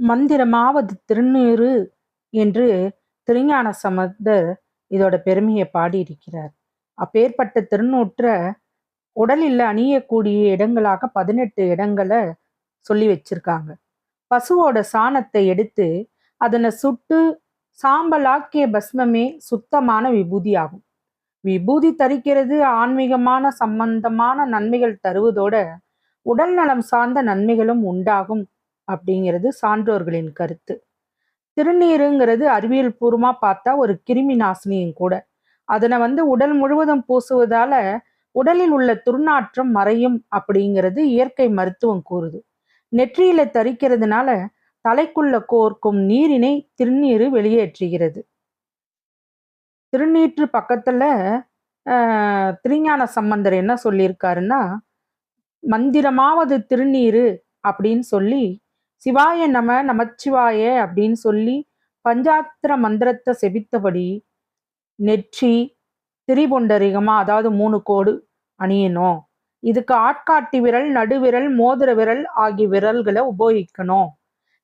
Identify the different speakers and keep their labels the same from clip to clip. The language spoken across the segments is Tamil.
Speaker 1: மந்திரமாவது திருநீறு என்று திருஞான சம்பந்தர் இதோட பெருமையை பாடியிருக்கிறார். அப்பேற்பட்ட திருநூற்ற உடலில் அணியக்கூடிய இடங்களாக பதினெட்டு இடங்களை சொல்லி வச்சிருக்காங்க. பசுவோட சாணத்தை எடுத்து அதனை சுட்டு சாம்பலாக்கிய பஸ்மமே சுத்தமான விபூதி ஆகும். விபூதி தரிக்கிறது ஆன்மீகமான சம்பந்தமான நன்மைகள் தருவதோட உடல் நலம் சார்ந்த நன்மைகளும் உண்டாகும். அப்படிங்கிறது சான்றோர்களின் கருத்து. திருநீருங்கிறது அறிவியல் பூர்வமாக பார்த்தா ஒரு கிருமி நாசினியும் கூட. அதனை வந்து உடல் முழுவதும் பூசுவதால உடலில் உள்ள துர்நாற்றம் மறையும் அப்படிங்கிறது இயற்கை மருத்துவம் கூறுது. நெற்றியில தரிக்கிறதுனால தலைக்குள்ள கோர்க்கும் நீரினை திருநீர் வெளியேற்றுகிறது. திருநீற்று பக்கத்துல திருஞான சம்பந்தர் என்ன சொல்லியிருக்காருன்னா மந்திரமாவது திருநீரு அப்படின்னு சொல்லி சிவாய நம நமச்சிவாய அப்படின்னு சொல்லி பஞ்சாத்திர மந்திரத்தை செபித்தபடி நெற்றி திரிபுண்டரிகமா அதாவது மூணு கோடு அணியணும். இதுக்கு ஆட்காட்டி விரல் நடுவிரல் மோதிர விரல் ஆகிய விரல்களை உபயோகிக்கணும்.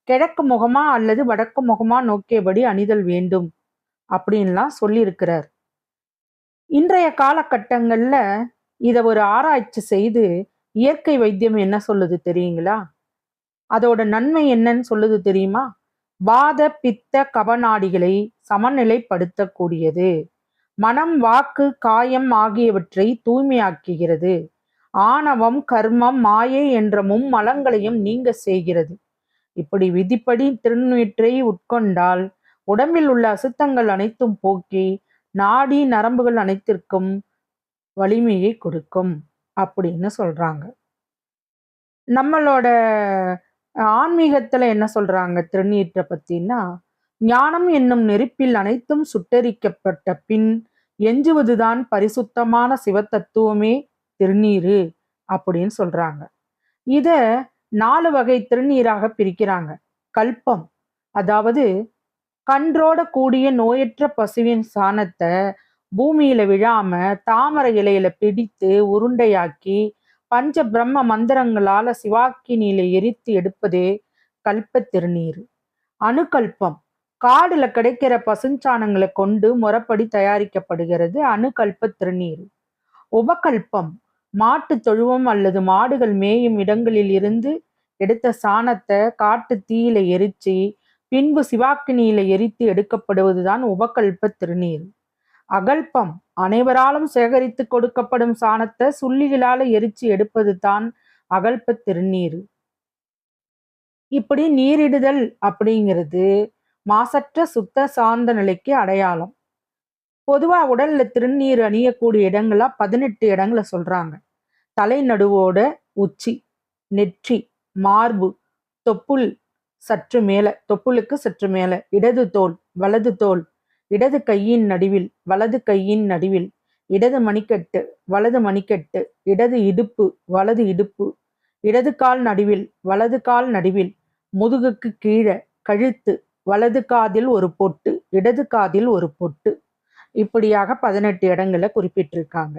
Speaker 1: கிழக்கு முகமா அல்லது வடக்கு முகமா நோக்கியபடி அணிதல் வேண்டும் அப்படின்லாம் சொல்லியிருக்கிறார். இன்றைய காலகட்டங்களில் இதை ஒரு ஆராய்ச்சி செய்து இயற்கை வைத்தியம் என்ன சொல்லுது தெரியுங்களா? அதோட நன்மை என்னன்னு சொல்லுது தெரியுமா? வாத பித்த கபநாடிகளை சமநிலைப்படுத்தக்கூடியது. மனம் வாக்கு காயம் ஆகியவற்றை தூய்மையாக்குகிறது. ஆணவம் கர்மம் மாயை என்ற மும்மலங்களையும் நீங்க செய்கிறது. இப்படி விதிப்படி திருநீற்றை உட்கொண்டால் உடம்பில் உள்ள அசுத்தங்கள் அனைத்தும் போக்கி நாடி நரம்புகள் அனைத்திற்கும் வலிமையை கொடுக்கும் அப்படின்னு சொல்றாங்க. நம்மளோட ஆன்மீகத்துல என்ன சொல்றாங்க திருநீற்றை பத்தின்னா ஞானம் என்னும் நெருப்பில் அனைத்தும் சுட்டரிக்கப்பட்ட பின் எஞ்சுவதுதான் பரிசுத்தமான சிவத்தத்துவமே திருநீரு அப்படின்னு சொல்றாங்க. இத நாலு வகை திருநீராக பிரிக்கிறாங்க. கல்பம் அதாவது கன்றோட கூடிய நோயற்ற பசுவின் சாணத்தை பூமியில விழாம தாமரை இலையில பிடித்து உருண்டையாக்கி பஞ்ச பிரம்ம மந்திரங்களால சிவாக்கினியில எரித்து எடுப்பதே கல்ப திருநீர். அணுகல்பம். காடுல கிடைக்கிற பசுஞ்சாணங்களை கொண்டு முறப்படி தயாரிக்கப்படுகிறது அணுகல்ப திருநீர். உபகல்பம். மாட்டு தொழுவம் அல்லது மாடுகள் மேயும் இடங்களில் இருந்து எடுத்த சாணத்தை காட்டு தீயில எரிச்சு பின்பு சிவாக்கினியில எரித்து எடுக்கப்படுவதுதான் உபகல்ப திருநீர். அகல்பம். அனைவராலும் சேகரித்து கொடுக்கப்படும் சாணத்தை சுள்ளிகளால எரிச்சு எடுப்பது தான் அகல்ப திருநீர். இப்படி நீரிடுதல் அப்படிங்கிறது மாசற்ற சுத்த சார்ந்த நிலைக்கு அடையாளம். பொதுவாக உடல்ல திருநீர் அணியக்கூடிய இடங்களா பதினெட்டு இடங்களை சொல்றாங்க. தலைநடுவோட உச்சி நெற்றி மார்பு தொப்புள் சற்று மேல தொப்புளுக்கு சற்று மேல இடது தோல் வலது தோல் இடது கையின் நடுவில் வலது கையின் நடுவில். இடது மணிக்கட்டு வலது மணிக்கட்டு. இடது இடுப்பு வலது இடுப்பு. இடது கால் நடுவில் வலது கால் நடுவில். முதுகுக்கு கீழே கழுத்து. வலது காதில் ஒரு பொட்டு இடது காதில் ஒரு பொட்டு. இப்படியாக பதினெட்டு இடங்களை குறிப்பிட்டிருக்காங்க.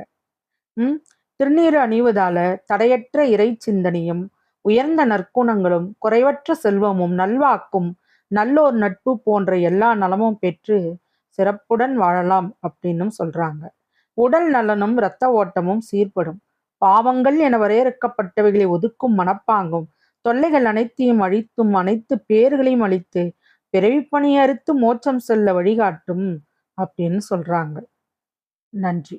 Speaker 1: ம்? திருநீர் அணிவதால தடையற்ற இறை சிந்தனையும் உயர்ந்த நற்குணங்களும் குறைவற்ற செல்வமும் நல்வாக்கும் நல்லோர் நட்பு போன்ற எல்லா நலமும் பெற்று சிறப்புடன் வாழலாம் அப்படின்னும் சொல்றாங்க. உடல் நலனும் இரத்த ஓட்டமும் சீர்படும். பாவங்கள் என வரையறுக்கப்பட்டவைகளை ஒதுக்கும் மனப்பாங்கும். தொல்லைகள் அனைத்தையும் அழித்தும் அனைத்து பேர்களையும் அழித்து பிறவிப்பணி அறுத்து மோட்சம் செல்ல வழிகாட்டும் அப்படின்னு சொல்றாங்க. நன்றி.